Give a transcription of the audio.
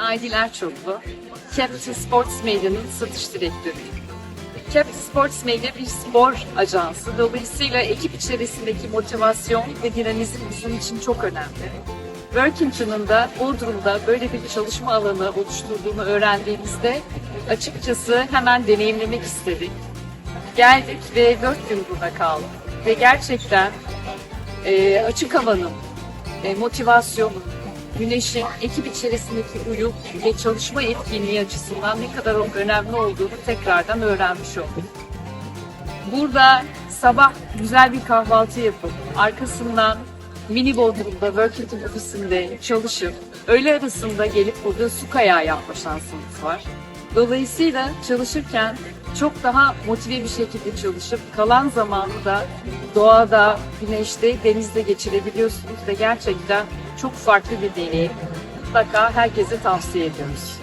Aydil Erçoklu. Capital Sports Medya'nın satış direktörüyüm. Capital Sports Medya bir spor ajansı. Dolayısıyla ekip içerisindeki motivasyon ve dinamizm bizim için çok önemli. Workington'un da Bodrum'da böyle bir çalışma alanı oluşturduğunu öğrendiğimizde açıkçası hemen deneyimlemek istedik. Geldik ve dört gün burada kaldık. Ve gerçekten e, açık havanın, e, motivasyonun, güneşin ekip içerisindeki uyum ve çalışma etkinliği açısından ne kadar önemli olduğunu tekrardan öğrenmiş olduk. Burada sabah güzel bir kahvaltı yapıp arkasından mini Bodrum'da Workington ofisinde çalışıp öğle arasında gelip burada su kayağı yapma şansımız var. Dolayısıyla çalışırken çok daha motive bir şekilde çalışıp kalan zamanı da doğada, güneşte, denizde geçirebiliyorsunuz ve gerçekten çok farklı bir deneyim. Mutlaka herkese tavsiye ediyoruz.